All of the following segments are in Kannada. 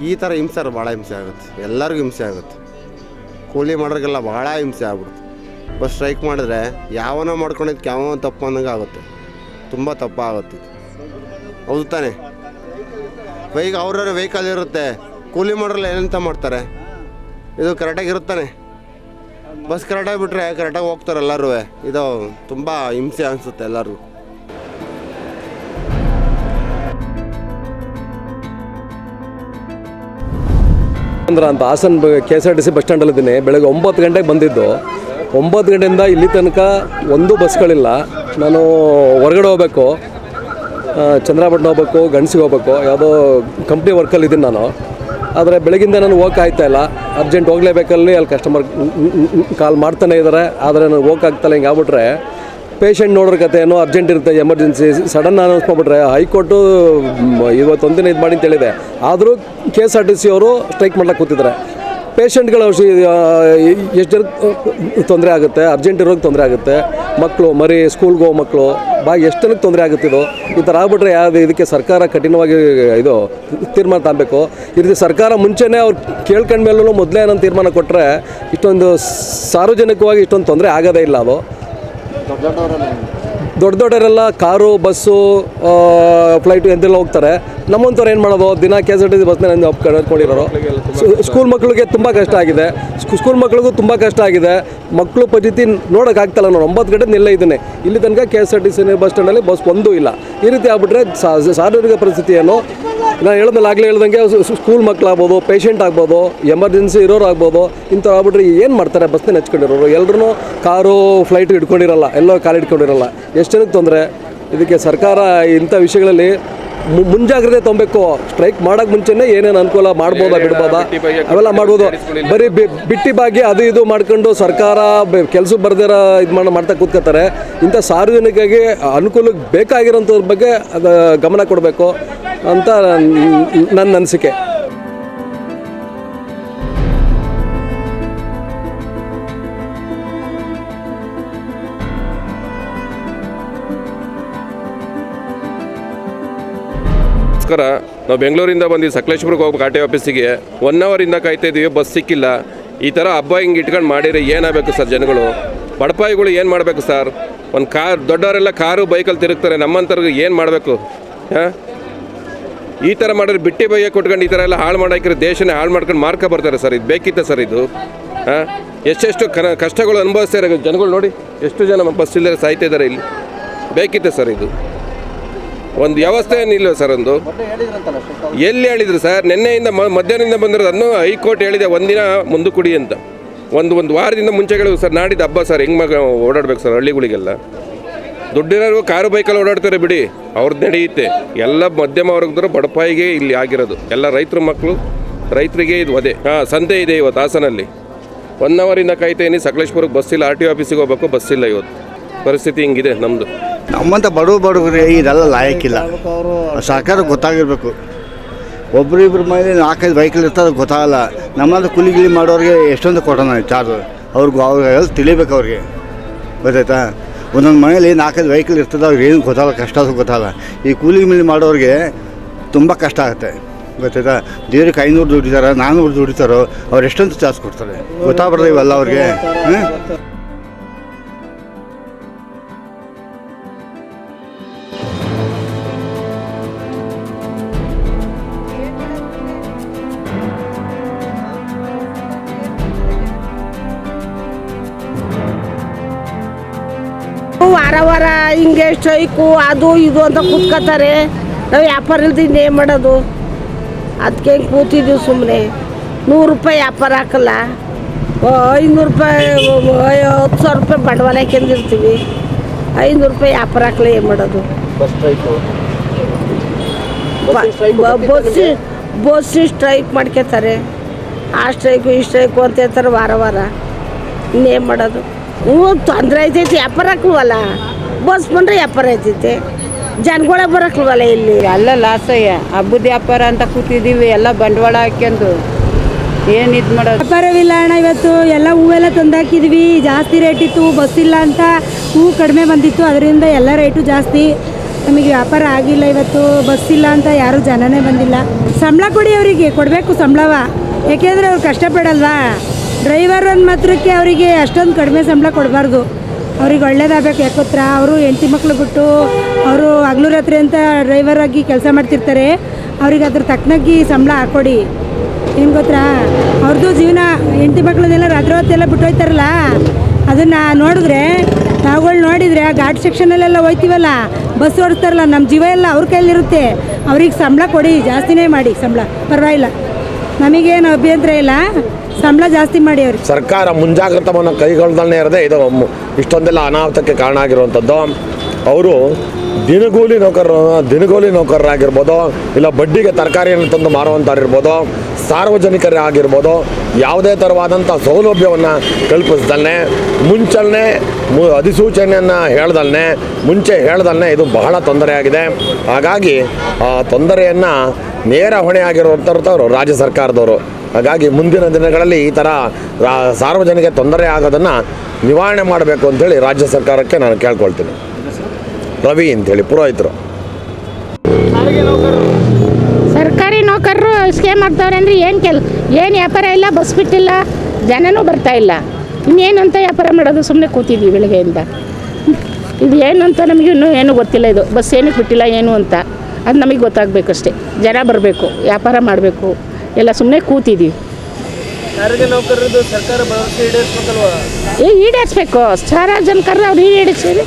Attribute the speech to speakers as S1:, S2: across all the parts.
S1: ಈ ಥರ ಹಿಂಸೆ ಭಾಳ ಹಿಂಸೆ ಆಗುತ್ತೆ. ಎಲ್ಲರಿಗೂ ಹಿಂಸೆ ಆಗುತ್ತೆ. ಕೂಲಿ ಮಾಡೋರಿಗೆಲ್ಲ ಭಾಳ ಹಿಂಸೆ ಆಗ್ಬಿಡುತ್ತೆ. ಬಸ್ ಸ್ಟ್ರೈಕ್ ಮಾಡಿದ್ರೆ ಯಾವನ ಮಾಡ್ಕೊಂಡಿದ್ದಕ್ಕೆ ಯಾವ ತಪ್ಪು ಅನ್ನಂಗೆ ಆಗುತ್ತೆ. ತುಂಬ ತಪ್ಪಾಗುತ್ತೆ. ಹೌದು ತಾನೆ? ಬೈಕ್ ಅವ್ರವ್ರ ವೆಹಿಕಲ್ ಇರುತ್ತೆ. ಕೂಲಿ ಮಾಡೋರೆಲ್ಲ ಏನಂತ ಮಾಡ್ತಾರೆ? ಇದು ಕರೆಕ್ಟಾಗಿ ಇರುತ್ತಾನೆ. ಬಸ್ ಕರೆಕ್ಟಾಗಿ ಬಿಟ್ಟರೆ ಕರೆಕ್ಟಾಗಿ ಹೋಗ್ತಾರೆ ಎಲ್ಲರೂ. ಇದು ತುಂಬ ಹಿಂಸೆ ಅನಿಸುತ್ತೆ ಎಲ್ಲರಿಗೂ.
S2: ಅಂದ್ರ ಅಂತ Hassan K S R T C bus ಸ್ಟ್ಯಾಂಡಲ್ಲಿದ್ದೀನಿ ಬೆಳಗ್ಗೆ ಒಂಬತ್ತು ಗಂಟೆಗೆ ಬಂದಿದ್ದು. ಒಂಬತ್ತು ಗಂಟೆಯಿಂದ ಇಲ್ಲಿ ತನಕ ಒಂದು ಬಸ್ಗಳಿಲ್ಲ. ನಾನು ಹೊರಗಡೆ ಹೋಗ್ಬೇಕು. ಚಂದ್ರಪಟ್ಟಣ ಹೋಗ್ಬೇಕು, ಗಣಸಿಗೆ ಹೋಗ್ಬೇಕು. ಯಾವುದೋ ಕಂಪ್ನಿ ವರ್ಕಲ್ಲಿ ಇದ್ದೀನಿ ನಾನು. ಆದರೆ ಬೆಳಗಿಂದ ನಾನು ಹೋಗಕ್ಕೆ ಇಲ್ಲ. ಅರ್ಜೆಂಟ್ ಹೋಗ್ಲೇಬೇಕಲ್ಲಿ ಅಲ್ಲಿ ಕಸ್ಟಮರ್ ಕಾಲ್ ಮಾಡ್ತಾನೆ ಇದ್ದಾರೆ ಆದರೆ ನಾನು ಹೋಗಕ್ಕಾಗ್ತಲ್ಲ ಹಿಂಗೆ ಆಗ್ಬಿಟ್ರೆ. ಪೇಷಂಟ್ ನೋಡೋರ ಕತೆ ಏನೋ ಅರ್ಜೆಂಟ್ ಇರುತ್ತೆ, ಎಮರ್ಜೆನ್ಸಿ. ಸಡನ್ ಅನೌನ್ಸ್ ಮಾಡಿಬಿಟ್ರೆ ಹೈಕೋರ್ಟು ಇವತ್ತೊಂದಿನ ಇದು ಮಾಡಿ ಅಂತ ಹೇಳಿದೆ. ಆದರೂ K S R T C ಅವರು ಸ್ಟ್ರೈಕ್ ಮಾಡ್ಲಿಕ್ಕೆ ಕೂತಿದ್ದಾರೆ. ಪೇಷಂಟ್ಗಳ ಎಷ್ಟು ಜನಕ್ಕೆ ತೊಂದರೆ ಆಗುತ್ತೆ, ಅರ್ಜೆಂಟ್ ಇರೋಕ್ಕೆ ತೊಂದರೆ ಆಗುತ್ತೆ. ಮಕ್ಕಳು ಮರಿ, ಸ್ಕೂಲ್ಗೆ ಹೋಗೋ ಮಕ್ಕಳು ಬಾಗಿ ಎಷ್ಟು ಜನಕ್ಕೆ ತೊಂದರೆ ಆಗುತ್ತೆ ಇದು? ಈ ಥರ ಆಗ್ಬಿಟ್ರೆ ಯಾವುದು ಇದಕ್ಕೆ ಸರ್ಕಾರ ಕಠಿಣವಾಗಿ, ಇದು ತೀರ್ಮಾನ ತಗೊಬೇಕು ಈ ರೀತಿ ಸರ್ಕಾರ ಮುಂಚೆನೇ ಅವ್ರು ಕೇಳ್ಕೊಂಡ್ಮೇಲೂ ಮೊದಲೇ ಏನಂತ ತೀರ್ಮಾನ ಕೊಟ್ಟರೆ ಇಷ್ಟೊಂದು ಸಾರ್ವಜನಿಕವಾಗಿ ಇಷ್ಟೊಂದು ತೊಂದರೆ ಆಗೋದೇ ಇಲ್ಲ ಅದು. ದೊಡ್ಡ ದೊಡ್ಡವರೆಲ್ಲ ಕಾರು ಬಸ್ಸು ಫ್ಲೈಟು ಎಂತೆಲ್ಲ ಹೋಗ್ತಾರೆ. ನಮ್ಮಂಥವ್ರು ಏನು ಮಾಡೋದು ದಿನ K S R T C ಬಸ್ನ ಕಳ್ಕೊಂಡಿರೋರು. ಸ್ಕೂಲ್ ಮಕ್ಕಳಿಗೆ ತುಂಬ ಕಷ್ಟ. ಆಗಿದೆ. ಸ್ಕೂ- ಸ್ಕೂಲ್ ಮಕ್ಕಳಿಗೂ ತುಂಬ ಕಷ್ಟ ಆಗಿದೆ. ಮಕ್ಕಳು ಪರಿಸ್ಥಿತಿ ನೋಡೋಕ್ಕಾಗ್ತಲ್ಲ ನಾನು ಒಂಬತ್ತು ಗಂಟೆ ನಿಲ್ಲ ಇದ್ದೀನಿ. ಇಲ್ಲಿ ತನಕ K S R T C bus ಸ್ಟ್ಯಾಂಡಲ್ಲಿ bus ಒಂದೂ ಇಲ್ಲ. ಈ ರೀತಿ ಆಗ್ಬಿಟ್ರೆ ಸಾರ್ವಜನಿಕ ಪರಿಸ್ಥಿತಿ ಏನು? ನಾನು ಹೇಳಿದ್ಮೇಲೆ ಆಗಲೇ ಹೇಳ್ದಂಗೆ ಸ್ಕೂಲ್ ಮಕ್ಕಳಾಗ್ಬೋದು ಪೇಷಂಟ್ ಆಗ್ಬೋದು ಎಮರ್ಜೆನ್ಸಿ ಇರೋರು ಆಗ್ಬೋದು ಇಂಥವ್ರು ಆಗ್ಬಿಟ್ರೆ ಏನು ಮಾಡ್ತಾರೆ? ಬಸ್ನ ನೆಚ್ಕೊಂಡಿರೋರು ಎಲ್ಲರೂ ಕಾರು ಫ್ಲೈಟ್ ಇಟ್ಕೊಂಡಿರಲ್ಲ ಎಲ್ಲೋ ಕಾಲು ಇಟ್ಕೊಂಡಿರಲ್ಲ ಎಷ್ಟು ಜನಕ್ಕೆ ತೊಂದರೆ? ಇದಕ್ಕೆ ಸರ್ಕಾರ ಇಂಥ ವಿಷಯಗಳಲ್ಲಿ ಮು- ಮುಂಜಾಗ್ರತೆ ತೊಗೊಬೇಕು ಸ್ಟ್ರೈಕ್ ಮಾಡೋಕೆ ಮುಂಚೆನೇ ಏನೇನು ಅನುಕೂಲ ಮಾಡ್ಬೋದಾ ಬಿಡ್ಬೋದಾ? ಅವೆಲ್ಲ ಮಾಡ್ಬೋದು. ಬರೀ ಬಿ- ಬಿಟ್ಟಿ ಬಾಗಿ ಅದು ಇದು ಮಾಡ್ಕೊಂಡು ಸರ್ಕಾರ ಕೆಲಸಕ್ಕೆ ಬರ್ದಿರ ಇದು ಮಾಡಿ ಮಾಡ್ತಾ ಕೂತ್ಕೋತಾರೆ ಇಂಥ ಸಾರ್ವಜನಿಕರಿಗೆ ಅನುಕೂಲಕ್ಕೆ ಬೇಕಾಗಿರೋಂಥದ್ರ ಬಗ್ಗೆ ಅದು ಗಮನ ಕೊಡಬೇಕು. ಅಂತ ನನ್ನ- ಅನಿಸಿಕೆ.
S3: ನಮಸ್ಕಾರ. ನಾವು ಬೆಂಗಳೂರಿಂದ ಬಂದು ಸಕಲೇಶ್ಪುರಕ್ಕೆ ಹೋಗ್ಬೇಕು ಆರ್ ಆಫೀಸಿಗೆ ಒನ್ ಅವರಿಂದ ಕಾಯ್ತಾ ಇದೀವಿ, ಬಸ್ ಸಿಕ್ಕಿಲ್ಲ. ಈ ಥರ ಹಬ್ಬ ಹಿಂಗೆ ಇಟ್ಕೊಂಡು ಮಾಡಿರಿ ಏನಾಗಬೇಕು ಸರ್ ಜನಗಳು? ಬಡಪಾಯಿಗಳು ಏನು ಮಾಡಬೇಕು ಸರ್? ಒಂದು ಕಾರ್, ದೊಡ್ಡವರೆಲ್ಲ ಕಾರು ಬೈಕಲ್ಲಿ ತಿರುಗ್ತಾರೆ ನಮ್ಮಂಥವ್ರಿಗೆ ಏನು ಮಾಡಬೇಕು? ಹಾಂ? ಈ ಥರ ಮಾಡಿದ್ರೆ ಬಿಟ್ಟಿ ಬೈಯ ಕೊಟ್ಕೊಂಡು ಈ ಥರ ಎಲ್ಲ ಹಾಳು ಮಾಡಾಕಿರೋ ದೇಶನೇ ಹಾಳು ಮಾಡ್ಕೊಂಡು ಮಾರ್ಕ ಬರ್ತಾರೆ ಸರ್. ಇದು ಬೇಕಿತ್ತ ಸರ್ ಇದು? ಹಾಂ ಎಷ್ಟೆಷ್ಟು ಕನ ಕಷ್ಟಗಳು ಅನುಭವಿಸ್ತಾರೆ ಜನಗಳು ನೋಡಿ. ಎಷ್ಟು ಜನ ಬಸ್ ಇಲ್ಲದೆ ಸಾಯ್ತಾ ಇದ್ದಾರೆ ಇಲ್ಲಿ? ಬೇಕಿತ್ತ ಸರ್ ಇದು? ಒಂದು ವ್ಯವಸ್ಥೆ ಏನಿಲ್ಲ ಸರ್ ಒಂದು. ಎಲ್ಲಿ ಹೇಳಿದ್ರು ಸರ್? ನಿನ್ನೆಯಿಂದ ಮಧ್ಯಾಹ್ನದಿಂದ ಬಂದಿರೋದು ಅದನ್ನು ಹೈಕೋರ್ಟ್ ಹೇಳಿದೆ ಒಂದಿನ ಮುಂದೆ ಕುಡಿ ಅಂತ. ಒಂದು ಒಂದು ವಾರದಿಂದ ಮುಂಚೆ ಹೇಳಿದ್ರು ಸರ್ ನಾಡಿದ್ದು ಹಬ್ಬ ಸರ್. ಹೆಂಗೆ ಮಗ ಓಡಾಡ್ಬೇಕು ಸರ್ ಹಳ್ಳಿಗಳಿಗೆಲ್ಲ? ದುಡ್ಡಿರೋರು ಕಾರು ಬೈಕಲ್ಲಿ ಓಡಾಡ್ತಾರೆ ಬಿಡಿ. ಅವ್ರದ್ದು ನಡೆಯುತ್ತೆ. ಎಲ್ಲ ಮಧ್ಯಮ ವರ್ಗದವರು ಬಡಪಾಯಿಗೆ ಇಲ್ಲಿ ಆಗಿರೋದು. ಎಲ್ಲ ರೈತರ ಮಕ್ಕಳು ರೈತರಿಗೆ ಇದು ಅದೇ. ಹಾಂ, ಸಂತೆ ಇದೆ ಇವತ್ತು ಹಾಸನಲ್ಲಿ. ಒನ್ ಅವರಿಂದ ಕಾಯ್ತೇನೆ ಸಕಲೇಶ್ಪುರಕ್ಕೆ ಬಸ್ ಇಲ್ಲ. ಆರ್ ಟಿ ಆಫೀಸಿಗೆ ಹೋಗ್ಬೇಕು ಬಸ್ ಇಲ್ಲ ಇವತ್ತು. ಪರಿಸ್ಥಿತಿ ಹಿಂಗಿದೆ ನಮ್ಮದು
S4: ನಮ್ಮಂಥ ಬಡವ ಬಡವರಿಗೆ ಇದೆಲ್ಲ ಲಾಯಕ್ಕಿಲ್ಲ ಸರ್ಕಾರ ಗೊತ್ತಾಗಿರಬೇಕು. ಒಬ್ಬರಿಬ್ಬರ ಮೇಲೆ ನಾಲ್ಕೈದು ಬೈಕಲ್ಲಿ ಇರ್ತದೆ ಗೊತ್ತಾಗಲ್ಲ. ನಮ್ಮಂಥ ಕೂಲಿ ಗಿಲಿ ಮಾಡೋರಿಗೆ ಎಷ್ಟೊಂದು ಕೊಡೋಣ ಚಾರ್ಜ್ ಅವ್ರಿಗೆ ಅವ್ರಿಗೆಲ್ಲ ತಿಳಿಬೇಕು ಅವ್ರಿಗೆ. ಗೊತ್ತಾಯ್ತಾ? ಒಂದೊಂದು ಮನೇಲಿ ನಾಲ್ಕೈದು ವೆಹಿಕಲ್ ಇರ್ತದೆ, ಅವ್ರಿಗೆ ಏನು ಗೊತ್ತಾಗಲ್ಲ, ಕಷ್ಟ ಗೊತ್ತಾಗಲ್ಲ. ಈ ಕೂಲಿ ಮಿಲಿ ಮಾಡೋರಿಗೆ ತುಂಬ ಕಷ್ಟ ಆಗುತ್ತೆ. ಗೊತ್ತಾಯ್ತಾ? ದೇವ್ರಿಗೆ ಐನೂರು ದುಡಿತಾರೆ ನಾನ್ನೂರು ದುಡಿತಾರೋ ಅವ್ರು ಎಷ್ಟೊಂದು ಚಾರ್ಜ್ ಕೊಡ್ತಾರೆ? ಗೊತ್ತಾಗ್ಬಾರ್ದು ಇವೆಲ್ಲ ಅವ್ರಿಗೆ.
S5: ಹಿಂಗೆ ಸ್ಟ್ರೈಕು ಅದು ಇದು ಅಂತ ಕೂತ್ಕೋತಾರೆ ನಾವು ವ್ಯಾಪಾರ ಇಲ್ದ ಇನ್ನೇನು ಮಾಡೋದು? ಅದಕ್ಕೆ ಹಿಂಗೆ ಕೂತಿದ್ದೀವಿ ಸುಮ್ಮನೆ ನೂರು ರೂಪಾಯಿ ವ್ಯಾಪಾರ ಹಾಕಲ್ಲ. ಐನೂರು ರೂಪಾಯಿ ಹತ್ತು ಸಾವಿರ ರೂಪಾಯಿ ಬಂಡವಾಳ ಹಾಕ್ಯಂದಿರ್ತೀವಿ. ಐನೂರು ರೂಪಾಯಿ ವ್ಯಾಪಾರ ಹಾಕಲ್ಲ ಏನು ಮಾಡೋದು? ಬಸ್ ಬಸ್ಸಿ ಸ್ಟ್ರೈಕ್ ಮಾಡ್ಕೋತಾರೆ ಆ ಸ್ಟ್ರೈಕು ಈ ಸ್ಟ್ರೈಕು ಅಂತ ಹೇಳ್ತಾರೆ ವಾರ ವಾರ. ಇನ್ನೇನು ಮಾಡೋದು? ಹ್ಞೂ ತೊಂದರೆ ಐತೈತಿ ವ್ಯಾಪಾರ ಹಾಕ್ಲ್ವಲ್ಲ ಬಸ್ ಬಂದರೆ ವ್ಯಾಪಾರ ಐತೈತೆ ಜನಗಳೇ ಬರಕ್ಲ್ವಲ್ಲ ಇಲ್ಲಿ.
S6: ಎಲ್ಲ ಲಾಸಯ್ಯ ಹಬ್ಬದ ವ್ಯಾಪಾರ ಅಂತ ಕೂತಿದ್ದೀವಿ ಎಲ್ಲ ಬಂಡವಾಳ ಹಾಕ್ಯಂದು. ಏನು ಇದು ಮಾಡೋದು?
S7: ವ್ಯಾಪಾರವಿಲ್ಲ ಅಣ್ಣ ಇವತ್ತು. ಎಲ್ಲ ಹೂವೆಲ್ಲ ತಂದಾಕಿದ್ವಿ. ಜಾಸ್ತಿ ರೇಟ್ ಇತ್ತು ಬಸ್ ಇಲ್ಲ ಅಂತ ಹೂವು ಕಡಿಮೆ ಬಂದಿತ್ತು. ಅದರಿಂದ ಎಲ್ಲ ರೇಟು ಜಾಸ್ತಿ. ನಮಗೆ ವ್ಯಾಪಾರ ಆಗಿಲ್ಲ ಇವತ್ತು. ಬಸ್ ಇಲ್ಲ ಅಂತ ಯಾರೂ ಜನನೇ ಬಂದಿಲ್ಲ. ಸಂಬಳ ಕೊಡಿ ಅವರಿಗೆ. ಕೊಡಬೇಕು ಸಂಬಳವ. ಯಾಕೆಂದರೆ ಅವ್ರು ಕಷ್ಟಪಡಲ್ವಾ? ಡ್ರೈವರ್ ಒಂದು ಮಾತ್ರಕ್ಕೆ ಅವರಿಗೆ ಅಷ್ಟೊಂದು ಕಡಿಮೆ ಸಂಬಳ ಕೊಡಬಾರ್ದು. ಅವ್ರಿಗೆ ಒಳ್ಳೇದಾಗಬೇಕು. ಯಾಕೋತ್ರ ಅವರು ಹೆಂಡತಿ ಮಕ್ಕಳು ಬಿಟ್ಟು ಅವರು ಹಗಲು ರಾತ್ರಿ ಅಂತ ಡ್ರೈವರ್ ಆಗಿ ಕೆಲಸ ಮಾಡ್ತಿರ್ತಾರೆ. ಅವ್ರಿಗೆ ಅದ್ರ ತಕ್ಕನಾಗಿ ಸಂಬಳ ಹಾಕ್ಕೊಡಿ ಏನು ಗೊತ್ತಾ? ಅವ್ರದ್ದು ಜೀವನ ಹೆಂಡತಿ ಮಕ್ಕಳನ್ನೆಲ್ಲ ರಾತ್ರಿ ಹೊತ್ತೆಲ್ಲ ಬಿಟ್ಟು ಹೋಯ್ತಾರಲ್ಲ ಅದನ್ನು ನೋಡಿದ್ರೆ, ನಾವುಗಳು ನೋಡಿದರೆ ಆ ಘಾಟ್ ಸೆಕ್ಷನಲ್ಲೆಲ್ಲ ಹೋಯ್ತೀವಲ್ಲ? ಬಸ್ ಓಡಿಸ್ತಾರಲ್ಲ ನಮ್ಮ ಜೀವ ಎಲ್ಲ ಅವ್ರ ಕೈಲಿರುತ್ತೆ ಅವ್ರಿಗೆ ಸಂಬಳ ಕೊಡಿ, ಜಾಸ್ತಿನೇ ಮಾಡಿ ಸಂಬಳ. ಪರವಾಗಿಲ್ಲ. ನಮಗೇನು ಅಭ್ಯಂತರ ಇಲ್ಲ. ಸಂಬಳ ಜಾಸ್ತಿ ಮಾಡಿ ಅವ್ರಿಗೆ.
S8: ಸರ್ಕಾರ ಮುಂಜಾಗ್ರತವನ್ನು ಕೈಗೊಳ್ದಲ್ಲೇ ಇರದೆ ಇದು. ಇಷ್ಟೊಂದೆಲ್ಲ ಅನಾಹುತಕ್ಕೆ ಕಾರಣ ಆಗಿರುವಂಥದ್ದು ಅವರು ದಿನಗೂಲಿ ನೌಕರರು, ದಿನಗೂಲಿ ನೌಕರರಾಗಿರ್ಬೋದು, ಇಲ್ಲ ಬಡ್ಡಿಗೆ ತರಕಾರಿಯನ್ನು ತಂದು ಮಾರುವಂಥವ್ರಿರ್ಬೋದು, ಸಾರ್ವಜನಿಕರೇ ಆಗಿರ್ಬೋದು, ಯಾವುದೇ ಥರವಾದಂಥ ಸೌಲಭ್ಯವನ್ನು ಕಲ್ಪಿಸ್ದಲ್ಲೇ ಮುಂಚಲನೆ ಮು ಅಧಿಸೂಚನೆಯನ್ನು ಹೇಳ್ದಲ್ಲೇ ಮುಂಚೆ ಹೇಳ್ದಲ್ಲೇ ಇದು ಬಹಳ ತೊಂದರೆಯಾಗಿದೆ. ಹಾಗಾಗಿ ಆ ತೊಂದರೆಯನ್ನು ನೇರ ಹೊಣೆ ಆಗಿರುವಂಥವ್ರು ರಾಜ್ಯ ಸರ್ಕಾರದವರು. ಹಾಗಾಗಿ ಮುಂದಿನ ದಿನಗಳಲ್ಲಿ ಈ ಥರ ರಾ- ಸಾರ್ವಜನಿಕ ತೊಂದರೆ ಆಗೋದನ್ನು ನಿವಾರಣೆ ಮಾಡಬೇಕು ಅಂಥೇಳಿ ರಾಜ್ಯ ಸರ್ಕಾರಕ್ಕೆ ನಾನು ಕೇಳ್ಕೊಳ್ತೀನಿ. ರವಿ ಅಂತೇಳಿ ಪುರೋಹಿತರು.
S9: ಸರ್ಕಾರಿ ನೌಕರರು ಸ್ಕೇಮ್ ಆಗ್ತವ್ರೆ ಅಂದರೆ ಏನು ಕೆಲ್ ಏನು ವ್ಯಾಪಾರ ಇಲ್ಲ ಬಸ್ ಬಿಟ್ಟಿಲ್ಲ ಜನನೂ ಬರ್ತಾ ಇಲ್ಲ. ಇನ್ನೇನು ಅಂತ ವ್ಯಾಪಾರ ಮಾಡೋದು ಸುಮ್ಮನೆ ಕೂತಿದ್ವಿ ಬೆಳಗ್ಗೆಯಿಂದ. ಇದು ಏನು ಅಂತ ನಮಗೆ ಇನ್ನೂ ಏನೂ ಗೊತ್ತಿಲ್ಲ ಇದು. ಬಸ್ ಏನಕ್ಕೆ ಬಿಟ್ಟಿಲ್ಲ ಏನು ಅಂತ. ಅದು ನಮಗೆ ಗೊತ್ತಾಗಬೇಕಷ್ಟೇ. ಜನ ಬರಬೇಕು ವ್ಯಾಪಾರ ಮಾಡಬೇಕು. ಎಲ್ಲ ಸುಮ್ಮನೆ ಕೂತಿದ್ದೀವಿ
S10: ಸಾರಿಗೆ ನೌಕರರದ್ದು ಸರ್ಕಾರ ಭರವಸೆ ಈಡೇರಿಸ್ಬೇಕಲ್ವಾ?
S9: ಏ ಈಡೇರಿಸ್ಬೇಕು. ಸಾರ್ವಜನಿಕರು ಅವ್ರು ಈಡೇರಿಸಿದ್ರೆ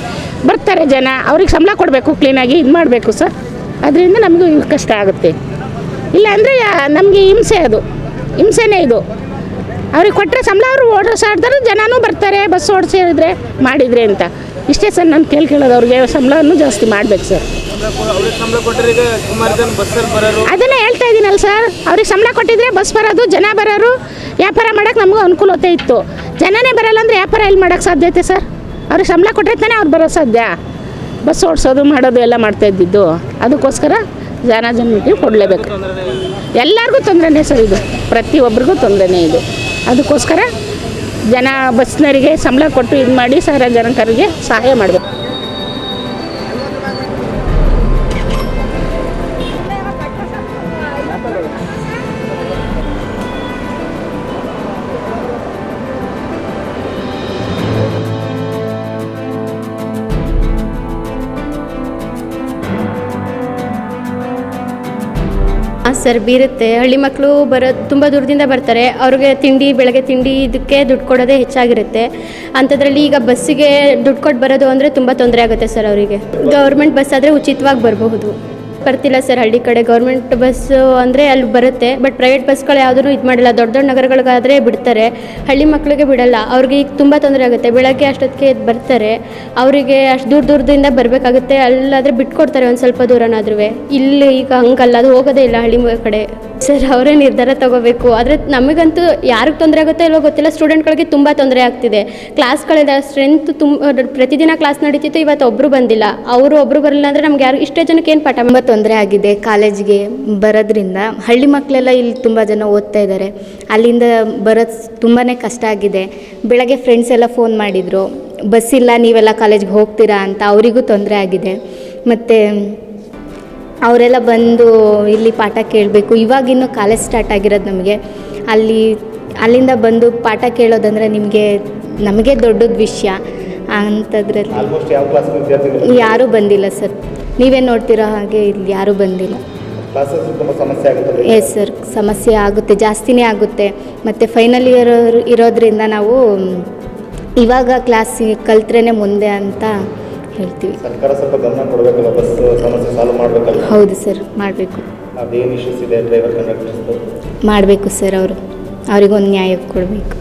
S9: ಬರ್ತಾರೆ ಜನ. ಅವ್ರಿಗೆ ಸಂಬಳ ಕೊಡಬೇಕು ಕ್ಲೀನಾಗಿ ಇದು ಮಾಡಬೇಕು ಸರ್. ಅದರಿಂದ ನಮಗೂ ಕಷ್ಟ ಆಗುತ್ತೆ. ಇಲ್ಲ ಅಂದರೆ ನಮಗೆ ಹಿಂಸೆ ಅದು. ಹಿಂಸೆನೇ ಇದು. ಅವ್ರಿಗೆ ಕೊಟ್ಟರೆ ಸಂಬಳ ಅವರು ಓಡಿಸಾಡ್ತಾರೆ ಜನನೂ ಬರ್ತಾರೆ ಬಸ್ ಓಡಿಸಿದ್ರೆ ಮಾಡಿದರೆ ಅಂತ. ಇಷ್ಟೇ ಸರ್ ನಾನು ಕೇಳ್ಕೊಳ್ಳೋದು ಅವ್ರಿಗೆ ಸಂಬಳನೂ ಜಾಸ್ತಿ ಮಾಡಬೇಕು ಸರ್. ಅದನ್ನೇ ಸರ್, ಅವ್ರಿಗೆ ಸಂಬಳ ಕೊಟ್ಟಿದ್ರೆ ಬಸ್ ಬರೋದು, ಜನ ಬರೋರು, ವ್ಯಾಪಾರ ಮಾಡೋಕ್ಕೆ ನಮಗೂ ಅನುಕೂಲತೆ ಇತ್ತು. ಜನನೇ ಬರಲ್ಲ ಅಂದರೆ ವ್ಯಾಪಾರ ಎಲ್ಲಿ ಮಾಡೋಕ್ಕೆ ಸಾಧ್ಯತೆ ಸರ್? ಅವ್ರಿಗೆ ಸಂಬಳ ಕೊಟ್ಟರೆ ತಾನೇ ಅವ್ರು ಬರೋ ಸಾಧ್ಯ. ಬಸ್ ಓಡಿಸೋದು, ಮಾಡೋದು, ಎಲ್ಲ ಮಾಡ್ತಾ ಇದ್ದಿದ್ದು. ಅದಕ್ಕೋಸ್ಕರ ಜನ ಜನಕ್ಕೆ ಕೊಡಲೇಬೇಕು. ಎಲ್ಲರಿಗೂ ತೊಂದರೆನೇ ಸರ್ ಇದು. ಪ್ರತಿಯೊಬ್ಬರಿಗೂ ತೊಂದರೆನೇ ಇದು. ಅದಕ್ಕೋಸ್ಕರ ಜನ ಬಸ್ನರಿಗೆ ಸಂಬಳ ಕೊಟ್ಟು ಇದು ಮಾಡಿ ಸಾರ್ವಜನಿಕರಿಗೆ ಸಹಾಯ ಮಾಡಬೇಕು.
S11: ಹಾಂ ಸರ್ ಬೀರುತ್ತೆ. ಹಳ್ಳಿ ಮಕ್ಕಳು ಬರೋ, ತುಂಬ ದೂರದಿಂದ ಬರ್ತಾರೆ. ಅವ್ರಿಗೆ ತಿಂಡಿ, ಬೆಳಗ್ಗೆ ತಿಂಡಿ ಇದಕ್ಕೆ ದುಡ್ಡು ಕೊಡೋದೇ ಹೆಚ್ಚಾಗಿರುತ್ತೆ. ಅಂಥದ್ರಲ್ಲಿ ಈಗ ಬಸ್ಸಿಗೆ ದುಡ್ಡು ಕೊಟ್ಟು ಬರೋದು ಅಂದರೆ ತುಂಬ ತೊಂದರೆ ಆಗುತ್ತೆ ಸರ್ ಅವರಿಗೆ. ಗೌರ್ಮೆಂಟ್ ಬಸ್ ಆದರೆ ಉಚಿತವಾಗಿ ಬರಬಹುದು. ಬರ್ತಿಲ್ಲ ಸರ್ ಹಳ್ಳಿ ಕಡೆ ಗೌರ್ಮೆಂಟ್ ಬಸ್ಸು ಅಂದರೆ ಅಲ್ಲಿ ಬರುತ್ತೆ. ಬಟ್ ಪ್ರೈವೇಟ್ ಬಸ್ಗಳು ಯಾವುದೂ ಇದು ಮಾಡಿಲ್ಲ. ದೊಡ್ಡ ದೊಡ್ಡ ನಗರಗಳಿಗಾದರೆ ಬಿಡ್ತಾರೆ. ಹಳ್ಳಿ ಮಕ್ಕಳಿಗೆ ಬಿಡಲ್ಲ. ಅವ್ರಿಗೆ ಈಗ ತುಂಬ ತೊಂದರೆ ಆಗುತ್ತೆ. ಬೆಳಗ್ಗೆ ಅಷ್ಟೊತ್ತಿಗೆ ಬರ್ತಾರೆ. ಅವರಿಗೆ ಅಷ್ಟು ದೂರ ದೂರದಿಂದ ಬರಬೇಕಾಗುತ್ತೆ. ಅಲ್ಲಾದರೆ ಬಿಟ್ಕೊಡ್ತಾರೆ ಒಂದು ಸ್ವಲ್ಪ ದೂರನಾದ್ರೂ ಇಲ್ಲಿ ಈಗ ಹಂಗಲ್ಲ. ಅದು ಹೋಗೋದೇ ಇಲ್ಲ ಹಳ್ಳಿ ಕಡೆ. ಸರ್, ಅವರೇ ನಿರ್ಧಾರ ತಗೋಬೇಕು. ಆದರೆ ನಮಗಂತೂ ಯಾರಿಗೆ ತೊಂದರೆ ಆಗುತ್ತೋ ಇಲ್ವೋ ಗೊತ್ತಿಲ್ಲ. ಸ್ಟೂಡೆಂಟ್ಗಳಿಗೆ ತುಂಬ ತೊಂದರೆ ಆಗ್ತಿದೆ. ಕ್ಲಾಸ್ಗಳಿದೆ ಸ್ಟ್ರೆಂತ್ ತುಂಬ ಪ್ರತಿದಿನ ಕ್ಲಾಸ್ ನಡೀತಿತ್ತು, ಇವತ್ತು ಒಬ್ಬರು ಬಂದಿಲ್ಲ. ಅವರು ಒಬ್ಬರು ಬರಲಿಲ್ಲ ಅಂದರೆ ನಮ್ಗೆ ಯಾರು ಇಷ್ಟೇ ಜನಕ್ಕೆ ಏನು ಪಾಠ ತುಂಬ ತೊಂದರೆ ಆಗಿದೆ ಕಾಲೇಜ್ಗೆ ಬರೋದ್ರಿಂದ. ಹಳ್ಳಿ ಮಕ್ಕಳೆಲ್ಲ ಇಲ್ಲಿ ತುಂಬ ಜನ ಓದ್ತಾ ಇದ್ದಾರೆ. ಅಲ್ಲಿಂದ ಬರೋದು ತುಂಬಾ ಕಷ್ಟ ಆಗಿದೆ. ಬೆಳಗ್ಗೆ ಫ್ರೆಂಡ್ಸ್ ಎಲ್ಲ ಫೋನ್ ಮಾಡಿದರು. ಬಸ್ ಇಲ್ಲ, ನೀವೆಲ್ಲ ಕಾಲೇಜ್ಗೆ ಹೋಗ್ತೀರಾ? ಅಂತ. ಅವರಿಗೂ ತೊಂದರೆ ಆಗಿದೆ. ಮತ್ತು ಅವರೆಲ್ಲ ಬಂದು ಇಲ್ಲಿ ಪಾಠ ಕೇಳಬೇಕು. ಇವಾಗಿನ್ನು ಕಾಲೇಜ್ ಸ್ಟಾರ್ಟ್ ಆಗಿರೋದು ನಮಗೆ. ಅಲ್ಲಿ ಅಲ್ಲಿಂದ ಬಂದು ಪಾಠ ಕೇಳೋದಂದರೆ ನಿಮಗೆ ನಮಗೆ ದೊಡ್ಡದ ವಿಷಯ. ಅಂಥದ್ರಲ್ಲಿ ಯಾರೂ ಬಂದಿಲ್ಲ ಸರ್. ನೀವೇ ನೋಡ್ತಿರೋ ಹಾಗೆ ಇಲ್ಲಿ ಯಾರೂ ಬಂದಿಲ್ಲ. ಎಸ್ ಸರ್ ಸಮಸ್ಯೆ ಆಗುತ್ತೆ ಜಾಸ್ತಿನೇ ಆಗುತ್ತೆ. ಮತ್ತು ಫೈನಲ್ ಇಯರ್ ಇರೋದ್ರಿಂದ ನಾವು ಇವಾಗ ಕ್ಲಾಸ್ ಕಲ್ತ್ರೆ ಮುಂದೆ ಅಂತ ಹೇಳ್ತೀವಿ.
S8: ಸರ್ಕಾರ ಸ್ವಲ್ಪ ಗಮನ ಕೊಡಬೇಕಲ್ಲ ಬಸ್ ಸಮಸ್ಯೆ ಸಾಲ್ವ್ ಮಾಡಬೇಕಲ್ಲ
S11: ಹೌದು ಸರ್ ಮಾಡಬೇಕು.
S8: ಅದೇನು ಇಶ್ಯೂಸ್ ಇದೆ? ಡ್ರೈವರ್ ಕಂಡಕ್ಟರ್ಸ್
S11: ಮಾಡಬೇಕು ಸರ್ ಅವರು. ಅವ್ರಿಗೊಂದು ನ್ಯಾಯ ಕೊಡಬೇಕು.